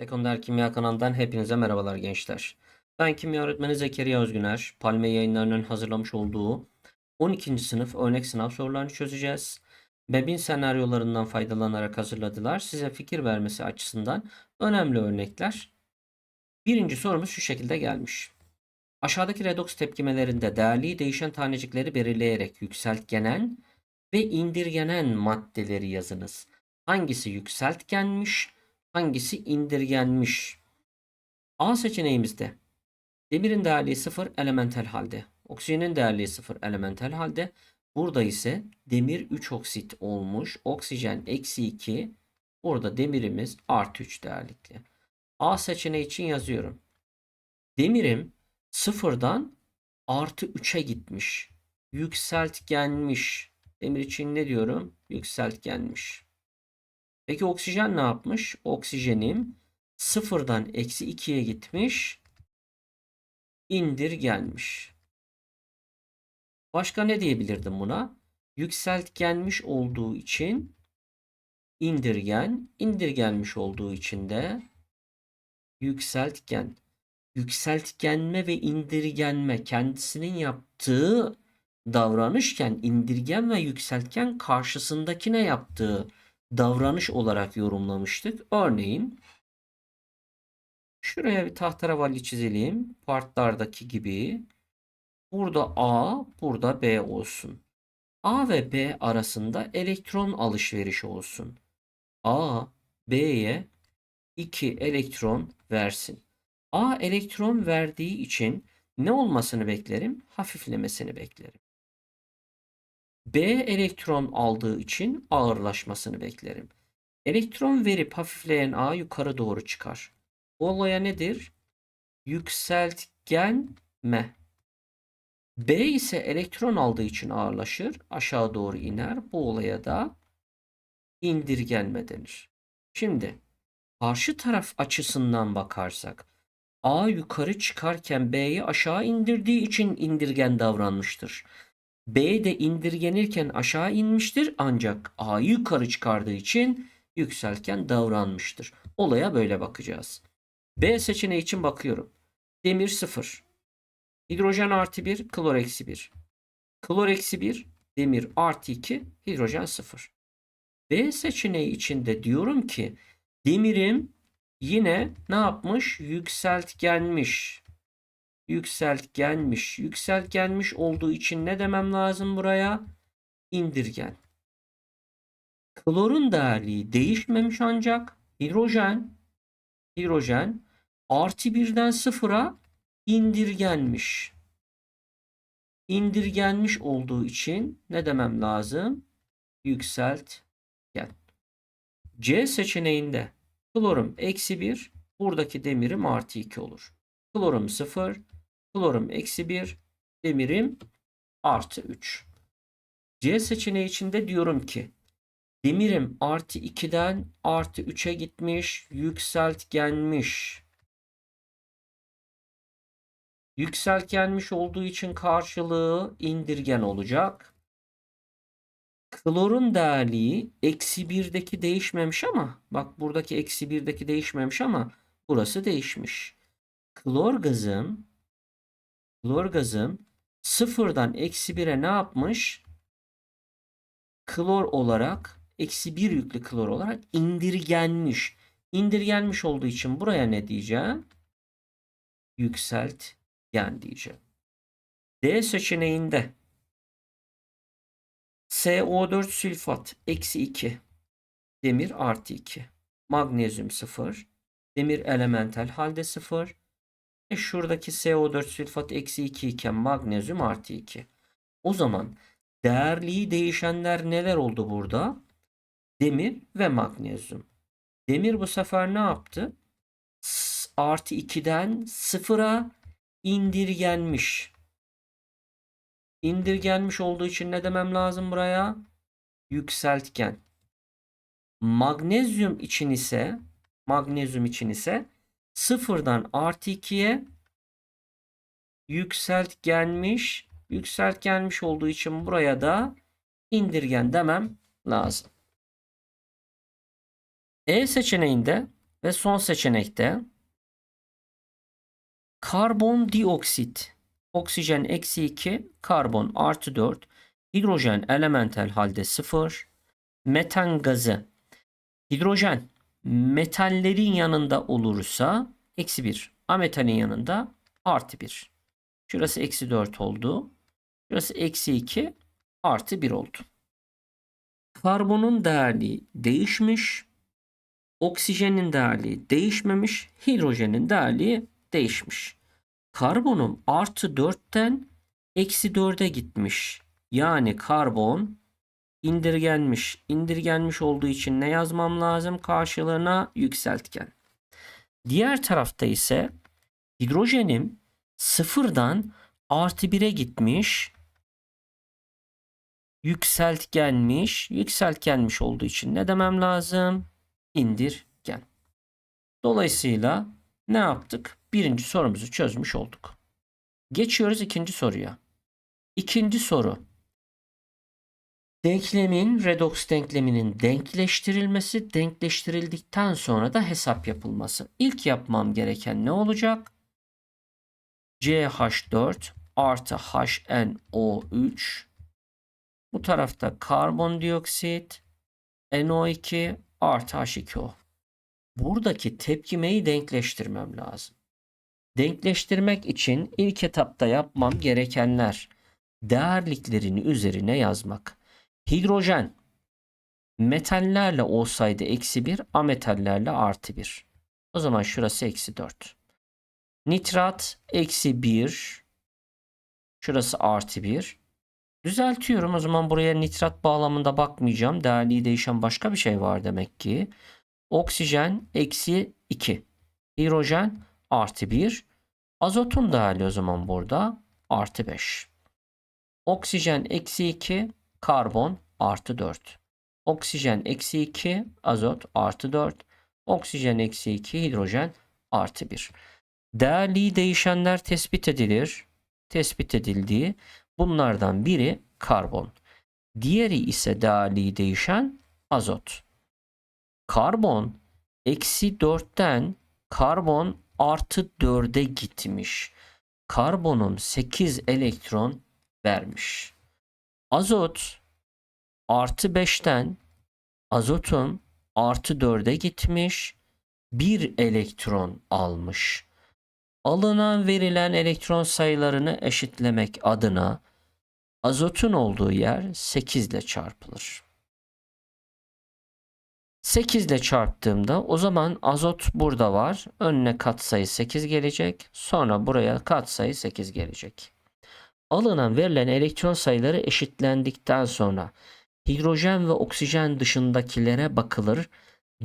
Sekonder Kimya kanalından hepinize merhabalar gençler. Ben kimya öğretmeni Zekeriya Özgüner. Palme yayınlarının hazırlamış olduğu 12. sınıf örnek sınav sorularını çözeceğiz. Bebin senaryolarından faydalanarak hazırladılar. Size fikir vermesi açısından önemli örnekler. Birinci sorumuz şu şekilde gelmiş. Aşağıdaki redoks tepkimelerinde değerli değişen tanecikleri belirleyerek yükseltgenen ve indirgenen maddeleri yazınız. Hangisi yükseltgenmiş, hangisi indirgenmiş? A seçeneğimizde demirin değerliği 0 elementel halde. Oksijenin değerliği 0 elementel halde. Burada ise demir 3 oksit olmuş. Oksijen eksi 2. Burada demirimiz artı 3 değerlikli. A seçeneği için yazıyorum. Demirim sıfırdan artı 3'e gitmiş. Yükseltgenmiş. Demir için ne diyorum? Yükseltgenmiş. Peki oksijen ne yapmış? Oksijenim sıfırdan eksi 2'ye gitmiş. indirgenmiş. Başka ne diyebilirdim buna? Yükseltgenmiş olduğu için indirgen, indirgenmiş olduğu için de yükseltgen. Yükseltgenme ve indirgenme kendisinin yaptığı davranışken indirgen ve yükseltgen karşısındakine yaptığı davranış olarak yorumlamıştık. Örneğin şuraya bir tahterevalli çizelim. Partlardaki gibi. Burada A, burada B olsun. A ve B arasında elektron alışverişi olsun. A, B'ye 2 elektron versin. A elektron verdiği için ne olmasını beklerim? Hafiflemesini beklerim. B elektron aldığı için ağırlaşmasını beklerim. Elektron verip hafifleyen A yukarı doğru çıkar. Bu olaya nedir? Yükseltgenme. B ise elektron aldığı için ağırlaşır, aşağı doğru iner. Bu olaya da indirgenme denir. Şimdi karşı taraf açısından bakarsak A yukarı çıkarken B'yi aşağı indirdiği için indirgen davranmıştır. B de indirgenirken aşağı inmiştir ancak A'yı yukarı çıkardığı için yükselken davranmıştır. Olaya böyle bakacağız. B seçeneği için bakıyorum. Demir 0. Hidrojen artı 1, klor eksi 1. Klor eksi 1, demir artı 2, hidrojen 0. B seçeneği içinde diyorum ki demirim yine ne yapmış? Yükseltgenmiş. Yükseltgenmiş. Yükseltgenmiş olduğu için ne demem lazım buraya? İndirgen. Klorun değerliği değişmemiş ancak hidrojen hidrojen artı birden sıfıra indirgenmiş. İndirgenmiş olduğu için ne demem lazım? Yükseltgen. C seçeneğinde klorum eksi 1, buradaki demirim artı 2 olur. Klorum 0, klorum eksi 1, demirim artı 3. C seçeneği içinde diyorum ki demirim artı 2'den artı 3'e gitmiş, yükseltgenmiş. Yükseltgenmiş olduğu için karşılığı indirgen olacak. Klorun değerliği eksi 1'deki değişmemiş ama bak buradaki eksi 1'deki değişmemiş ama burası değişmiş. Klor gazım klor gazım sıfırdan eksi 1'e ne yapmış? Klor olarak eksi 1 yüklü klor olarak indirgenmiş. İndirgenmiş olduğu için buraya ne diyeceğim? Yükseltgen diyeceğim. D seçeneğinde SO4 sülfat eksi 2. Demir artı 2. Magnezyum 0. Demir elementel halde 0. E şuradaki SO4 sülfat eksi 2 iken magnezyum artı 2. O zaman değerliği değişenler neler oldu burada? Demir ve magnezyum. Demir bu sefer ne yaptı? Artı 2'den 0'a indirgenmiş. İndirgenmiş olduğu için ne demem lazım buraya? Yükseltgen. Magnezyum için ise magnezyum için ise sıfırdan artı 2'ye yükseltgenmiş. Yükseltgenmiş olduğu için buraya da indirgen demem lazım. E seçeneğinde Ve son seçenekte karbondioksit, oksijen eksi 2, karbon artı 4, hidrojen elementel halde 0, metan gazı, hidrojen metallerin yanında olursa eksi 1, ametalin yanında artı 1. Şurası eksi 4 oldu. Şurası eksi 2 artı 1 oldu. Karbonun değerli değişmiş. Oksijenin değerli değişmemiş. Hidrojenin değerli değişmiş. Karbonum artı 4'ten eksi 4'e gitmiş. Yani karbon indirgenmiş. İndirgenmiş olduğu için ne yazmam lazım? Karşılığına yükseltgen. Diğer tarafta ise hidrojenim sıfırdan artı 1'e gitmiş. Yükseltgenmiş. Yükseltgenmiş olduğu için ne demem lazım? İndirgen. Dolayısıyla ne yaptık? Birinci sorumuzu çözmüş olduk. Geçiyoruz ikinci soruya. İkinci soru. Denklemin, redoks denkleminin denkleştirilmesi, denkleştirildikten sonra da hesap yapılması. İlk yapmam gereken ne olacak? CH4 artı HNO3 bu tarafta karbondioksit NO2 artı H2O. Buradaki tepkimeyi denkleştirmem lazım. Denkleştirmek için ilk etapta yapmam gerekenler değerliklerini üzerine yazmak. Hidrojen metallerle olsaydı eksi 1, ametallerle artı 1. O zaman şurası eksi 4. Nitrat eksi 1. Şurası artı 1. Düzeltiyorum. O zaman buraya nitrat bağlamında bakmayacağım. Değerli değişen başka bir şey var demek ki. Oksijen eksi 2. Hidrojen artı 1. Azotun değerli o zaman burada artı 5. Oksijen eksi 2. Karbon artı 4. Oksijen eksi 2. Azot artı 4. Oksijen eksi 2. Hidrojen artı 1. Değerli değişenler tespit edilir. Tespit edildiği bunlardan biri karbon. Diğeri ise değerli değişen azot. Karbon eksi 4'ten karbon artı 4'e gitmiş. Karbonum 8 elektron vermiş. Azot artı 5'ten azotum artı 4'e gitmiş. 1 elektron almış alınan verilen elektron sayılarını eşitlemek adına azotun olduğu yer 8 ile çarpılır. 8 ile çarptığımda o zaman azot burada var. Önüne katsayı 8 gelecek. Sonra buraya katsayı 8 gelecek. Alınan verilen elektron sayıları eşitlendikten sonra hidrojen ve oksijen dışındakilere bakılır,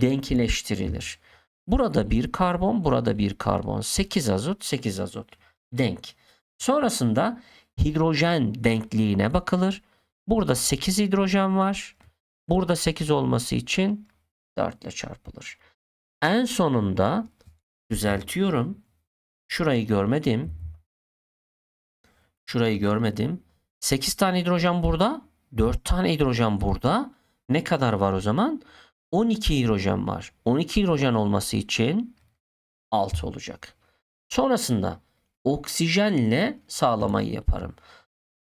denkleştirilir. Burada bir karbon, burada bir karbon. 8 azot, 8 azot. Denk. Sonrasında hidrojen denkliğine bakılır. Burada 8 hidrojen var. Burada 8 olması için 4 ile çarpılır. En sonunda düzeltiyorum. Şurayı görmedim. Şurayı görmedim. 8 tane hidrojen burada. 4 tane hidrojen burada. Ne kadar var o zaman? 12 hidrojen var. 12 hidrojen olması için 6 olacak. Sonrasında oksijenle sağlamayı yaparım.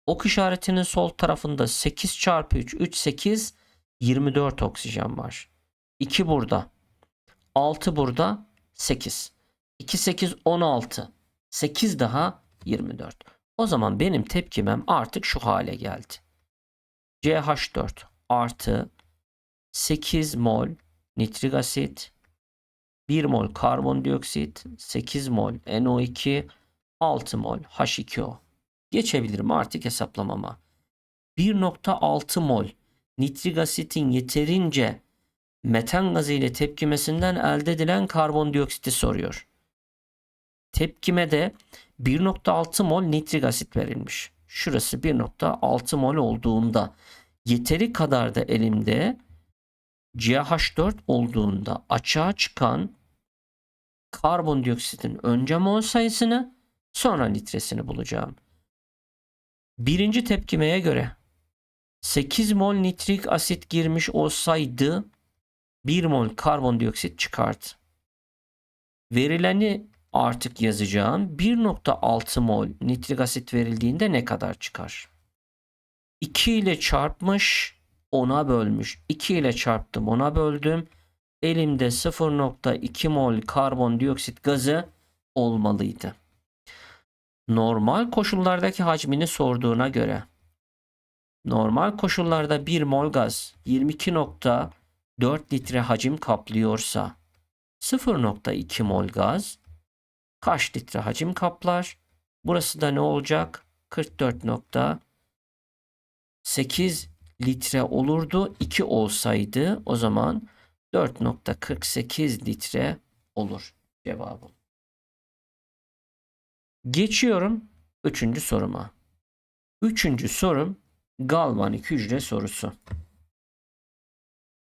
Ok işaretinin sol tarafında 8 çarpı 3, 3, 8, 24 oksijen var. 2 burada. 6 burada. 8. 2, 8, 16. 8 daha 24. O zaman benim tepkimem artık şu hale geldi. CH4 artı 8 mol nitrik asit, 1 mol karbondioksit, 8 mol NO2, 6 mol H2O. Geçebilirim artık hesaplamama. 1.6 mol nitrik asitin yeterince metan gazı ile tepkimesinden elde edilen karbondioksiti soruyor. Tepkimede 1.6 mol nitrik asit verilmiş. Şurası 1.6 mol olduğunda yeteri kadar da elimde CH4 olduğunda açığa çıkan karbondioksitin önce mol sayısını sonra litresini bulacağım. Birinci tepkimeye göre 8 mol nitrik asit girmiş olsaydı 1 mol karbondioksit çıkardı. Verileni artık yazacağım. 1.6 mol nitrik asit verildiğinde ne kadar çıkar? 2 ile çarpmış 10'a bölmüş. 2 ile çarptım 10'a böldüm. Elimde 0.2 mol karbondioksit gazı olmalıydı. Normal koşullardaki hacmini sorduğuna göre normal koşullarda 1 mol gaz 22.4 litre hacim kaplıyorsa 0.2 mol gaz kaç litre hacim kaplar? Burası da ne olacak? 44.8 litre olurdu. 2 olsaydı o zaman 4.48 litre olur cevabım. Geçiyorum üçüncü soruma. Üçüncü sorum galvanik hücre sorusu.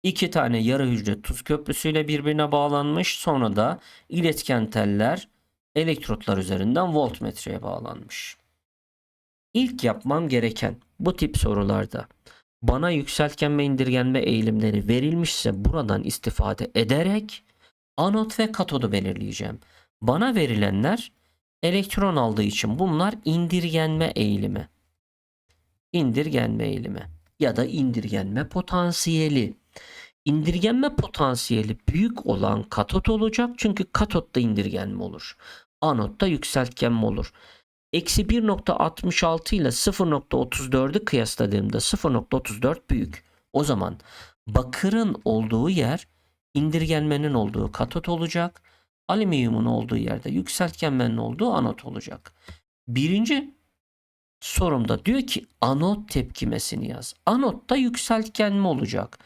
İki tane yarı hücre tuz köprüsüyle birbirine bağlanmış. Sonra da iletken teller elektrotlar üzerinden voltmetreye bağlanmış. İlk yapmam gereken bu tip sorularda bana yükseltgen ve indirgenme eğilimleri verilmişse buradan istifade ederek anot ve katodu belirleyeceğim. Bana verilenler elektron aldığı için bunlar indirgenme eğilimi. İndirgenme eğilimi ya da indirgenme potansiyeli. İndirgenme potansiyeli büyük olan katot olacak çünkü katotta indirgenme olur. Anotta yükseltgenme olur. Eksi 1.66 ile 0.34'ü kıyasladığımda 0.34 büyük. O zaman bakırın olduğu yer indirgenmenin olduğu katot olacak. Alüminyumun olduğu yerde yükseltgenmenin olduğu anot olacak. Birinci sorumda diyor ki anot tepkimesini yaz. Anotta yükseltgenme olacak.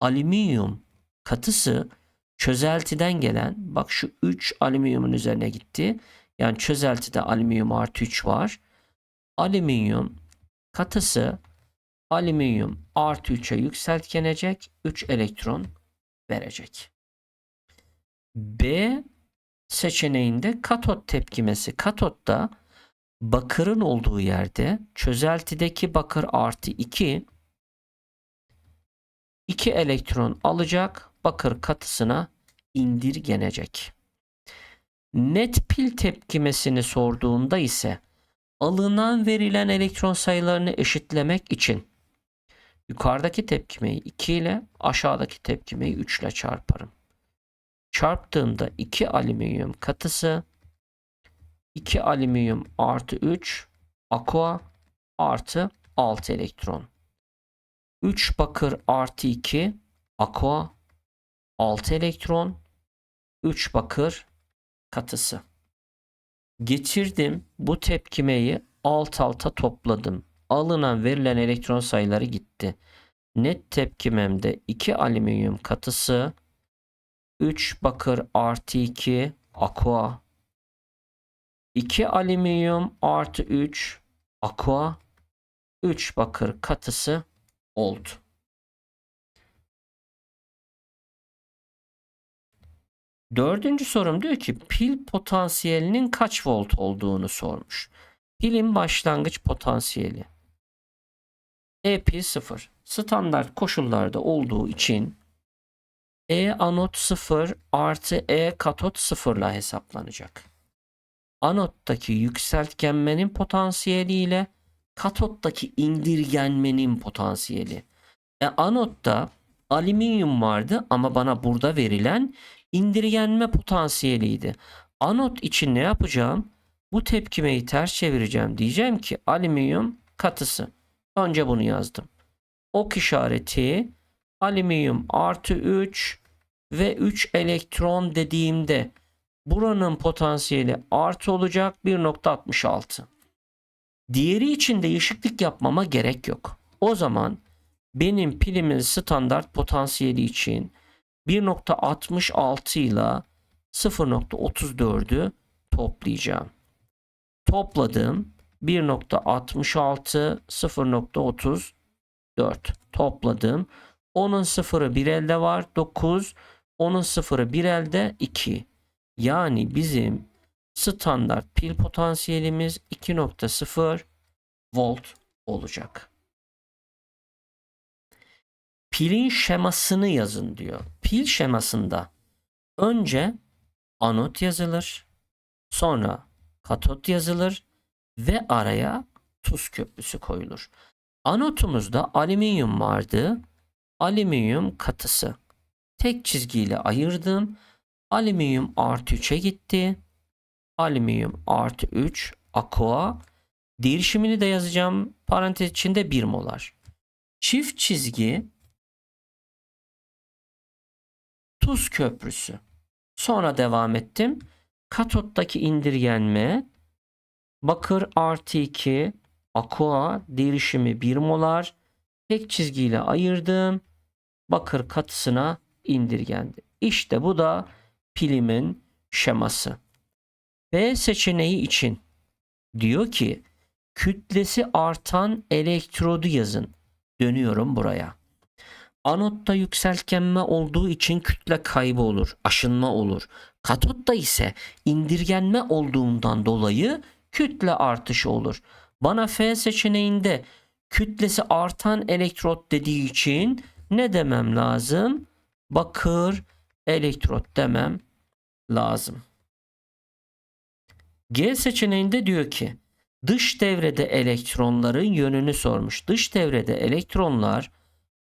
Alüminyum katısı çözeltiden gelen bak şu 3 alüminyumun üzerine gitti. Yani çözeltide alüminyum artı 3 var. Alüminyum katısı alüminyum artı 3'e yükseltgenecek 3 elektron verecek. B seçeneğinde katot tepkimesi. Katotta bakırın olduğu yerde çözeltideki bakır artı 2 2 elektron alacak bakır katısına indirgenecek. Net pil tepkimesini sorduğunda ise alınan verilen elektron sayılarını eşitlemek için yukarıdaki tepkimeyi 2 ile aşağıdaki tepkimeyi 3 ile çarparım. Çarptığımda 2 alüminyum katısı 2 alüminyum artı 3 aqua artı 6 elektron. 3 bakır artı 2 aqua 6 elektron 3 bakır katısı. Geçirdim bu tepkimeyi alt alta topladım. Alınan verilen elektron sayıları gitti. Net tepkimemde 2 alüminyum katısı 3 bakır artı 2 aqua 2 alüminyum artı 3 aqua 3 bakır katısı oldu. Dördüncü sorum diyor ki pil potansiyelinin kaç volt olduğunu sormuş. Pilin başlangıç potansiyeli. E pil 0. Standart koşullarda olduğu için E anot 0 artı E katot 0 ile hesaplanacak. Anottaki yükseltgenmenin potansiyeli ile katottaki indirgenmenin potansiyeli. E, anotta alüminyum vardı ama bana burada verilen indirgenme potansiyeliydi. Anot için ne yapacağım? Bu tepkimeyi ters çevireceğim. Diyeceğim ki alüminyum katısı. Önce bunu yazdım. Ok işareti alüminyum artı 3 ve 3 elektron dediğimde buranın potansiyeli artı olacak 1.66. Diğeri için değişiklik yapmama gerek yok. O zaman benim pilimin standart potansiyeli için 1.66 ile 0.34'ü toplayacağım. Topladım. 1.66 0.34 topladım. Onun sıfırı bir elde var 9. Onun sıfırı bir elde 2. Yani bizim standart pil potansiyelimiz 2.0 volt olacak. Pilin şemasını yazın diyor. Pil şemasında önce anot yazılır. Sonra katot yazılır ve araya tuz köprüsü koyulur. Anotumuzda alüminyum vardı. Alüminyum katısı. Tek çizgiyle ayırdım. Alüminyum artı 3'e gitti. Alüminyum artı 3 aqua. Değişimini de yazacağım. Parantez içinde 1 molar. Çift çizgi tuz köprüsü. Sonra devam ettim. Katottaki indirgenme bakır artı 2 aqua değişimi 1 molar. Tek çizgiyle ayırdım. Bakır katısına indirgendi. İşte bu da pilimin şeması. B seçeneği için diyor ki kütlesi artan elektrodu yazın. Dönüyorum buraya. Anotta yükseltgenme olduğu için kütle kaybı olur, aşınma olur. Katotta ise indirgenme olduğundan dolayı kütle artışı olur. Bana F seçeneğinde kütlesi artan elektrot dediği için ne demem lazım? Bakır elektrot demem lazım. G seçeneğinde diyor ki dış devrede elektronların yönünü sormuş. Dış devrede elektronlar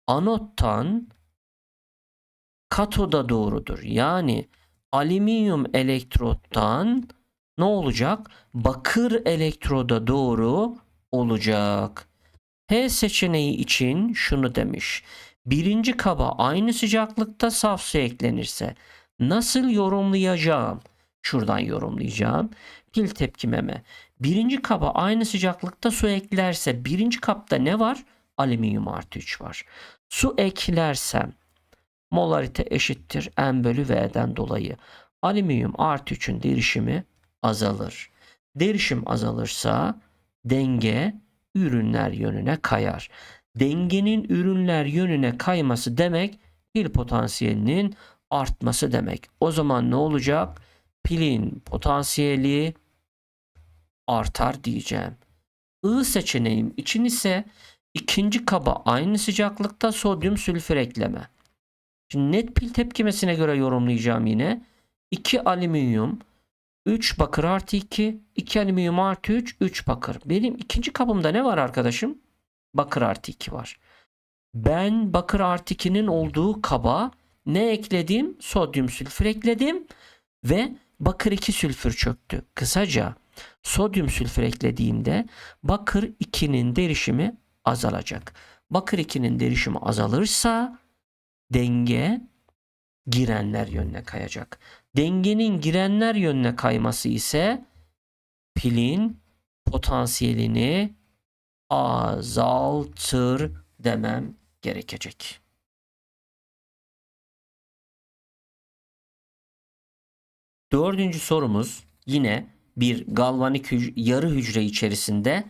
anottan katoda doğrudur. Yani alüminyum elektrottan ne olacak? Bakır elektroda doğru olacak. H seçeneği için şunu demiş. Birinci kaba aynı sıcaklıkta saf su eklenirse nasıl yorumlayacağım? Şuradan yorumlayacağım. Pil tepkimeme. Birinci kaba aynı sıcaklıkta su eklerse birinci kapta ne var? Alüminyum artı 3 var. Su eklersem molarite eşittir M bölü V'den dolayı. Alüminyum artı 3'ün derişimi azalır. Derişim azalırsa denge ürünler yönüne kayar. Dengenin ürünler yönüne kayması demek pil potansiyelinin artması demek. O zaman ne olacak? Pilin potansiyeli artar diyeceğim. I seçeneğim için ise ikinci kaba aynı sıcaklıkta sodyum sülfür ekleme. Şimdi net pil tepkimesine göre yorumlayacağım yine. 2 alüminyum, 3 bakır artı 2, 2 alüminyum artı 3, 3 bakır. Benim ikinci kabımda ne var arkadaşım? Bakır artı 2 var. Ben bakır artı 2'nin olduğu kaba ne ekledim? Sodyum sülfür ekledim ve bakır 2 sülfür çöktü. Kısaca sodyum sülfür eklediğimde bakır 2'nin derişimi azalacak. Bakır 2'nin derişimi azalırsa denge girenler yönüne kayacak. Dengenin girenler yönüne kayması ise pilin potansiyelini azaltır demem gerekecek. Dördüncü sorumuz yine bir galvanik hüc- yarı hücre içerisinde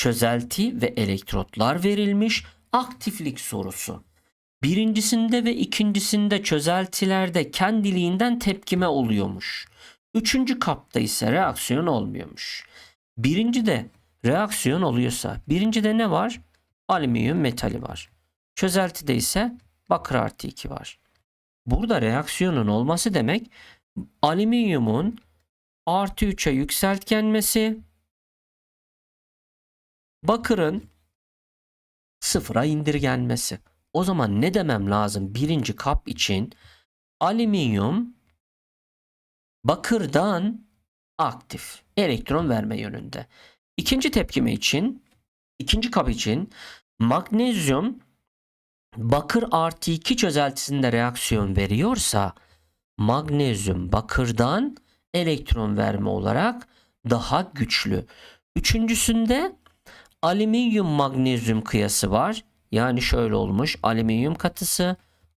çözelti ve elektrotlar verilmiş aktiflik sorusu. Birincisinde ve ikincisinde çözeltilerde kendiliğinden tepkime oluyormuş. Üçüncü kapta ise reaksiyon olmuyormuş. Birincide reaksiyon oluyorsa birincide ne var? Alüminyum metali var. Çözeltide ise bakır artı 2 var. Burada reaksiyonun olması demek alüminyumun artı 3'e yükseltgenmesi bakırın sıfıra indirgenmesi. O zaman ne demem lazım birinci kap için? Alüminyum bakırdan aktif elektron verme yönünde. İkinci tepkime için ikinci kap için magnezyum bakır artı 2 çözeltisinde reaksiyon veriyorsa magnezyum bakırdan elektron verme olarak daha güçlü. Üçüncüsünde alüminyum magnezyum kıyası var. Yani şöyle olmuş alüminyum katısı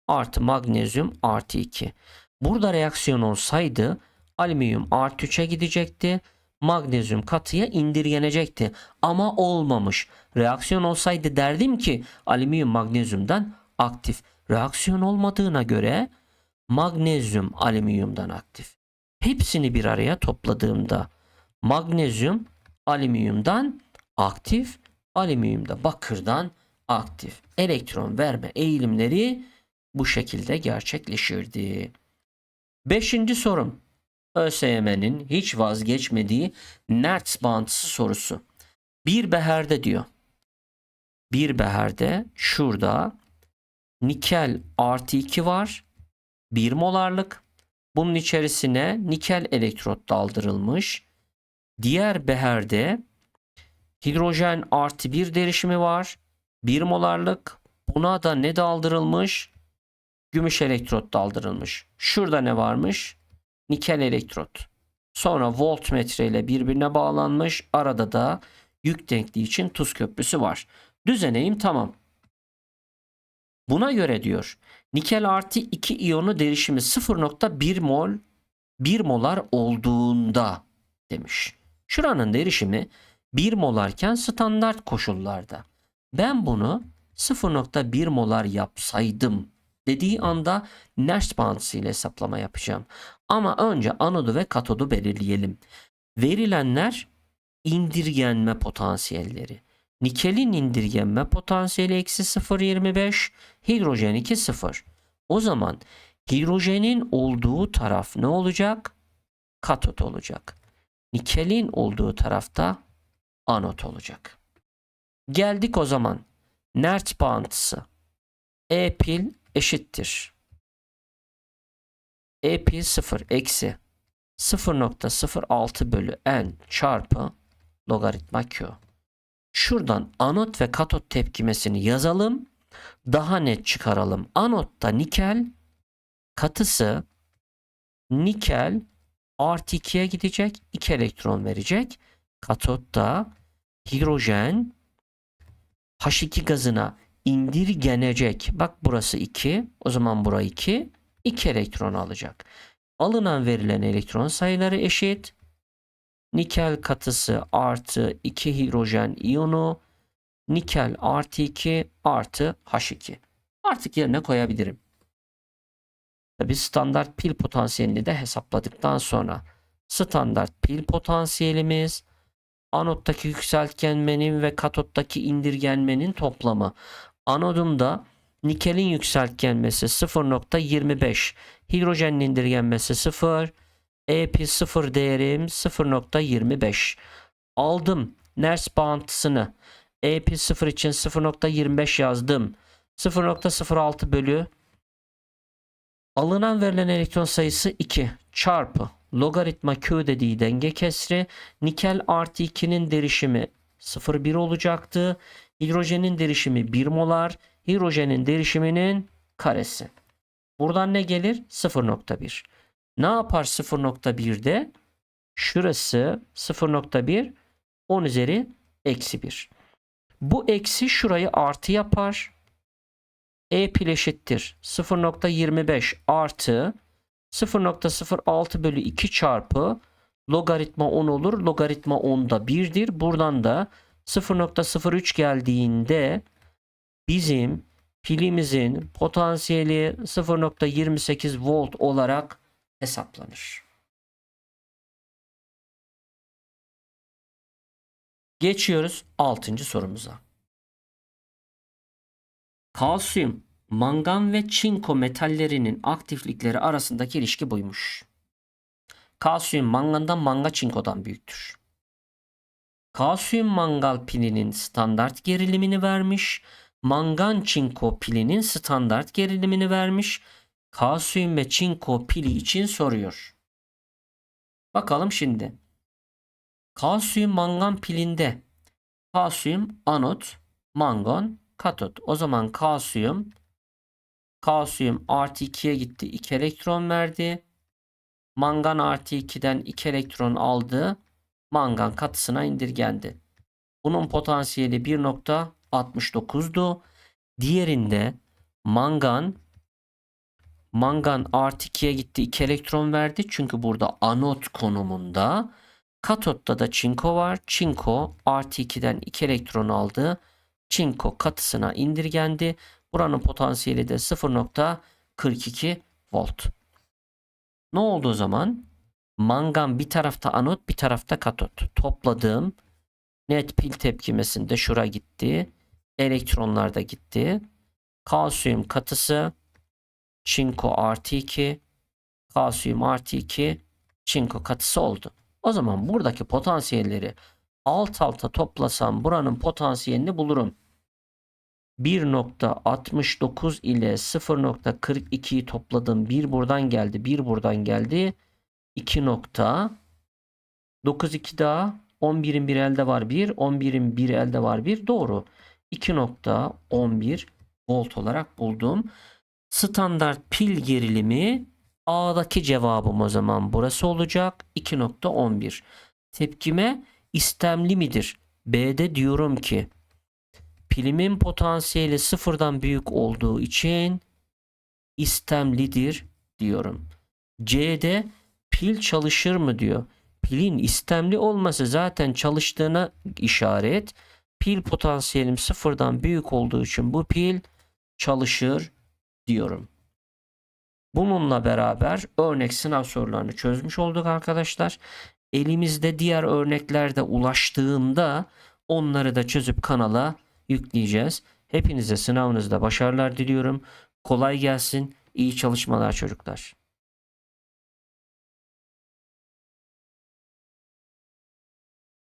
artı magnezyum artı 2. Burada reaksiyon olsaydı alüminyum artı 3'e gidecekti. Magnezyum katıya indirgenecekti. Ama olmamış. Reaksiyon olsaydı derdim ki alüminyum magnezyumdan aktif. Reaksiyon olmadığına göre magnezyum alüminyumdan aktif. Hepsini bir araya topladığımda magnezyum alüminyumdan aktif, alüminyumda bakırdan aktif. Elektron verme eğilimleri bu şekilde gerçekleşirdi. Beşinci sorum. ÖSYM'nin hiç vazgeçmediği Nertz bağıntısı sorusu. Bir beherde diyor. Bir beherde şurada nikel artı 2 var. 1 molarlık. Bunun içerisine nikel elektrot daldırılmış. Diğer beherde hidrojen artı 1 derişimi var. 1 molarlık. Buna da ne daldırılmış? Gümüş elektrot daldırılmış. Şurada ne varmış? Nikel elektrot. Sonra voltmetre ile birbirine bağlanmış. Arada da yük denkliği için tuz köprüsü var. Düzeneyim tamam. Buna göre diyor nikel artı 2 iyonu derişimi 0.1 mol 1 molar olduğunda demiş. Şuranın derişimi 1 molarken standart koşullarda. Ben bunu 0.1 molar yapsaydım dediği anda Nash bağıntısı ile hesaplama yapacağım. Ama önce anodu ve katodu belirleyelim. Verilenler indirgenme potansiyelleri. Nikelin indirgenme potansiyeli eksi 0.25, hidrojen 2 0. O zaman hidrojenin olduğu taraf ne olacak? Katot olacak. Nikelin olduğu tarafta anot olacak. Geldik o zaman. Nert bağıntısı. E pil eşittir. E pil 0 eksi 0.06 bölü n çarpı logaritma q. Şuradan anot ve katot tepkimesini yazalım. Daha net çıkaralım. Anotta nikel katısı nikel artı 2'ye gidecek. 2 elektron verecek. Katotta hidrojen H2 gazına indirgenecek. Bak burası 2. O zaman bura 2. 2 elektron alacak. Alınan verilen elektron sayıları eşit. Nikel katısı artı 2 hidrojen iyonu. Nikel artı 2 artı H2. Artık yerine koyabilirim. Tabi standart pil potansiyelini de hesapladıktan sonra standart pil potansiyelimiz anottaki yükseltgenmenin ve katottaki indirgenmenin toplamı. Anodumda nikelin yükseltgenmesi 0.25, hidrojenin indirgenmesi 0, EP 0 değerim 0.25. Aldım Ners bağıntısını. EP 0 için 0.25 yazdım. 0.06 bölü alınan verilen elektron sayısı 2 çarpı logaritma Q dediği denge kesri nikel artı 2'nin derişimi 0,1 olacaktı. Hidrojenin derişimi 1 molar. Hidrojenin derişiminin karesi. Buradan ne gelir? 0.1. Ne yapar 0.1'de? Şurası 0.1 10 üzeri eksi 1. Bu eksi şurayı artı yapar. E pil eşittir. 0.25 artı 0.06 bölü 2 çarpı logaritma 10 olur. Logaritma 10 da 1'dir. Buradan da 0.03 geldiğinde bizim pilimizin potansiyeli 0.28 volt olarak hesaplanır. Geçiyoruz 6. sorumuza. Kalsiyum, mangan ve çinko metallerinin aktiflikleri arasındaki ilişki buymuş. Kalsiyum mangandan manga çinkodan büyüktür. Kalsiyum mangal pilinin standart gerilimini vermiş. Mangan çinko pilinin standart gerilimini vermiş. Kalsiyum ve çinko pili için soruyor. Bakalım şimdi. Kalsiyum mangan pilinde kalsiyum anot, mangan katot. O zaman kalsiyum kalsiyum artı 2'ye gitti. 2 elektron verdi. Mangan artı 2'den 2 elektron aldı. Mangan katısına indirgendi. Bunun potansiyeli 1.69'du. Diğerinde mangan mangan artı 2'ye gitti. 2 elektron verdi. Çünkü burada anot konumunda. Katotta da çinko var. Çinko artı 2'den 2 elektron aldı. Çinko katısına indirgendi. Buranın potansiyeli de 0.42 volt. Ne oldu o zaman? Mangan bir tarafta anot bir tarafta katot. Topladığım net pil tepkimesinde şura gitti. Elektronlar da gitti. Kalsiyum katısı çinko artı 2 kalsiyum artı 2 çinko katısı oldu. O zaman buradaki potansiyelleri alt alta toplasam buranın potansiyelini bulurum. 1.69 ile 0.42'yi topladım. 1 buradan geldi. 1 buradan geldi. 2 nokta 9 2 daha 11'in bir elde var 1. 11'in bir elde var 1. Doğru. 2.11 volt olarak buldum. Standart pil gerilimi A'daki cevabım o zaman burası olacak. 2.11. Tepkime istemli midir? B'de diyorum ki pilimin potansiyeli sıfırdan büyük olduğu için istemlidir diyorum. C'de pil çalışır mı diyor. Pilin istemli olması zaten çalıştığına işaret. Pil potansiyelim sıfırdan büyük olduğu için bu pil çalışır diyorum. Bununla beraber örnek sınav sorularını çözmüş olduk arkadaşlar. Elimizde diğer örnekler de ulaştığında onları da çözüp kanala yükleyeceğiz. Hepinize sınavınızda başarılar diliyorum. Kolay gelsin. İyi çalışmalar çocuklar.